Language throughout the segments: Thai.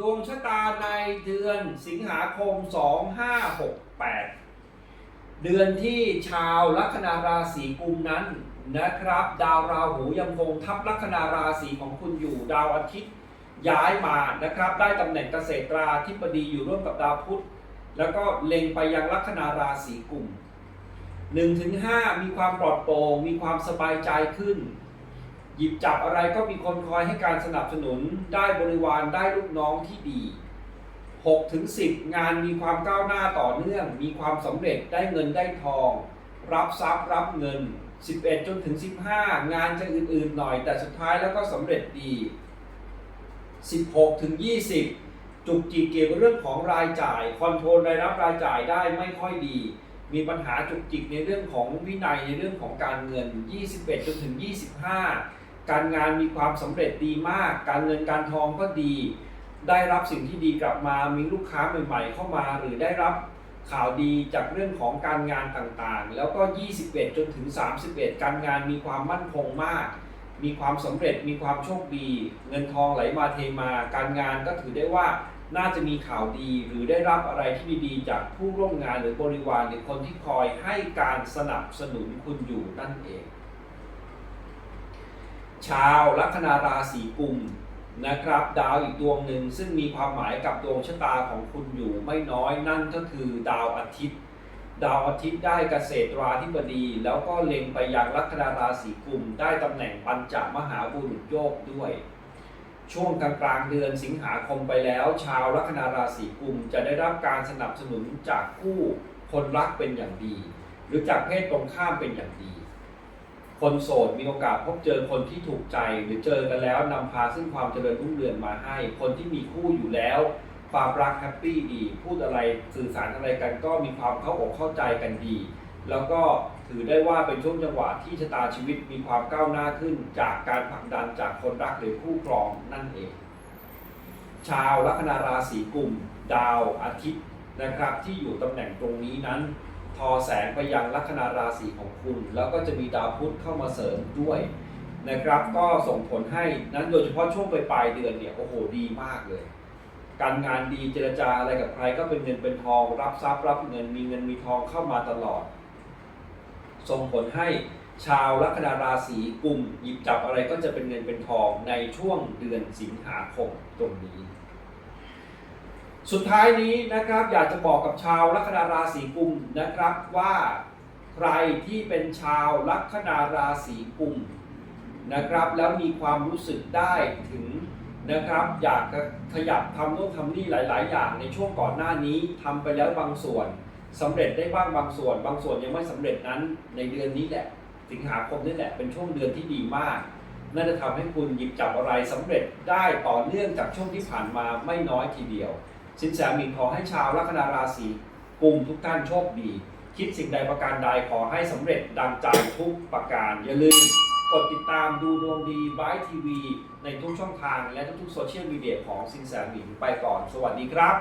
ดวงชะตาในเดือนสิงหาคม 2568 เดือนที่ชาวลัคนาราศีกุมนั้นนะครับ ดาวราหูยังคงทับลัคนาราศีของคุณอยู่ดาวอาทิตย์ย้ายมานะครับ ได้ตำแหน่งเกษตราธิบดีอยู่ร่วมกับดาวพุธ แล้วก็เล็งไปยังลัคนาราศีกุม1-5 มีความปลอดโปร่งมีความสบายใจขึ้น หยิบจับอะไรก็มีคนคอยให้การสนับสนุนได้บริวารได้ลูกน้องที่ดี6ถึง10 งานมีความก้าวหน้าต่อเนื่อง มีความสำเร็จได้เงินได้ทอง รับทรัพย์รับเงิน 11 จนถึง 15 งานจะอื่นๆหน่อย แต่สุดท้ายแล้วก็สำเร็จดี 16ถึง20 จุกจิกเกี่ยวกับเรื่องของรายจ่ายคอนโทรลรายรับรายจ่ายได้ไม่ค่อยดี มีปัญหาจุกจิกในเรื่องของวินัยในเรื่องของการเงิน 21 จนถึง 25 การงานมีความสำเร็จดีมาก การเงินการทองก็ดี ได้รับสิ่งที่ดีกลับมา มีลูกค้าใหม่ ๆ เข้ามา หรือได้รับข่าวดีจากเรื่องของการงานต่างๆ แล้วก็ 21 จนถึง 31 การงานมีความมั่นคงมาก มีความสำเร็จ มีความโชคดี เงินทองไหลมาเทมา การงานก็ถือได้ว่าน่าจะมีข่าวดีหรือได้รับอะไรที่ดีๆ จากผู้ร่วมงานหรือบริวารหรือคนที่คอยให้การสนับสนุนคุณอยู่นั่นเอง ชาวลัคนาราศีกุมนะครับ ดาวอีกดวงหนึ่งซึ่งมีความหมายกับดวงชะตาของคุณอยู่ไม่น้อยนั่นก็คือดาวอาทิตย์ ดาวอาทิตย์ได้เกษตราธิบดี แล้วก็เล็งไปยังลัคนาราศีกุม ได้ตำแหน่งปัญจมหาบุรุษโยกด้วย ช่วงกลางกลางเดือนสิงหาคมไปแล้ว ชาวลัคนาราศีกุมจะได้รับการสนับสนุนจากคู่คนรักเป็นอย่างดี หรือจากเพศตรงข้ามเป็นอย่างดี คนโสดมีโอกาสพบเจอคนที่ถูกใจหรือเจอกันแล้วนำพาซึ่งความเจริญรุ่งเรืองมาให้ คนที่มีคู่อยู่แล้ว ความรักแฮปปี้ดี พูดอะไรสื่อสารอะไรกันก็มีความเข้าอกเข้าใจกันดี แล้วก็ถือได้ว่าเป็นช่วงจังหวะที่ชะตาชีวิตมีความก้าวหน้าขึ้น จากการผลักดันจากคนรักหรือคู่ครองนั่นเอง ชาวลัคนาราศีกุม ดาวอาทิตย์นะครับที่อยู่ตำแหน่งตรงนี้นั้น ทอแสงไปยังลัคนาราศีของคุณ แล้วก็จะมีดาวพุธเข้ามาเสริมด้วยนะครับ ก็ส่งผลให้นั้นโดยเฉพาะช่วงปลายเดือนเนี่ยโอ้โหดีมากเลย การงานดีเจรจาอะไรกับใครก็เป็นเงินเป็นทอง รับทรัพย์รับเงินมีเงินมีทองเข้ามาตลอด ส่งผลให้ชาวลัคนาราศีกลุ่มหยิบจับอะไรก็จะเป็นเงินเป็นทองในช่วงเดือนสิงหาคมตรงนี้ สุดท้ายนี้นะครับอยากจะบอกกับชาวลัคนาราศีกุมนะครับว่าใครที่เป็นชาวลัคนาราศีกุมนะครับ แล้วมีความรู้สึกได้ถึงนะครับ อยากขยับทำโน่นทำนี่หลาย ๆ อย่างในช่วงก่อนหน้านี้ทำไปแล้วบางส่วนสำเร็จได้บ้างบางส่วน บางส่วนยังไม่สำเร็จนั้นในเดือนนี้แหละ สิงหาคมนี่แหละเป็นช่วงเดือนที่ดีมากน่าจะทำให้คุณหยิบจับอะไรสำเร็จได้ต่อเนื่องจากช่วงที่ผ่านมาไม่น้อยทีเดียว สินแสหมิงขอให้ชาวลัคนาราศีกุมทุกท่านโชคดี คิดสิ่งใดประการใดขอให้สำเร็จดังใจทุกประการ อย่าลืมกดติดตามดูดวงดีบายทีวี ในทุกช่องทางและทุกๆโซเชียลมีเดียของสินแสหมิงไปก่อน สวัสดีครับ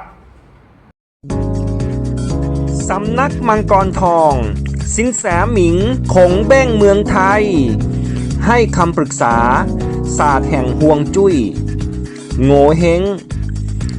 สำนักมังกรทอง สินแสหมิงคงเบ้งเมืองไทย ให้คำปรึกษา ศาสตร์แห่งห่วงจุย้ย โง่เฮง